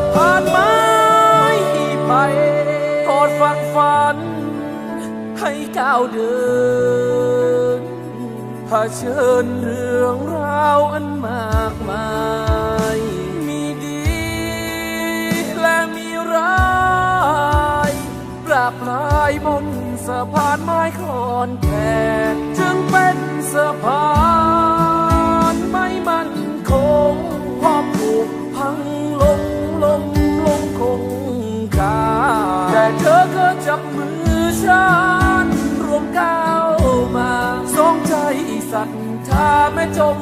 บผ่านไม้ไปกอดฝันฝัน ให้ก้าวเดินผ่าเชิญเรื่องราวอันมากมาย มีดีและมีร้ายปราบลายบนสะพานไม้คอนแผ่จึงเป็นสะพานไม่มันคงพอผูกพังลง เธอก็จับมือฉันรวมก้าวมาสองใจศรัถ้าไม่จม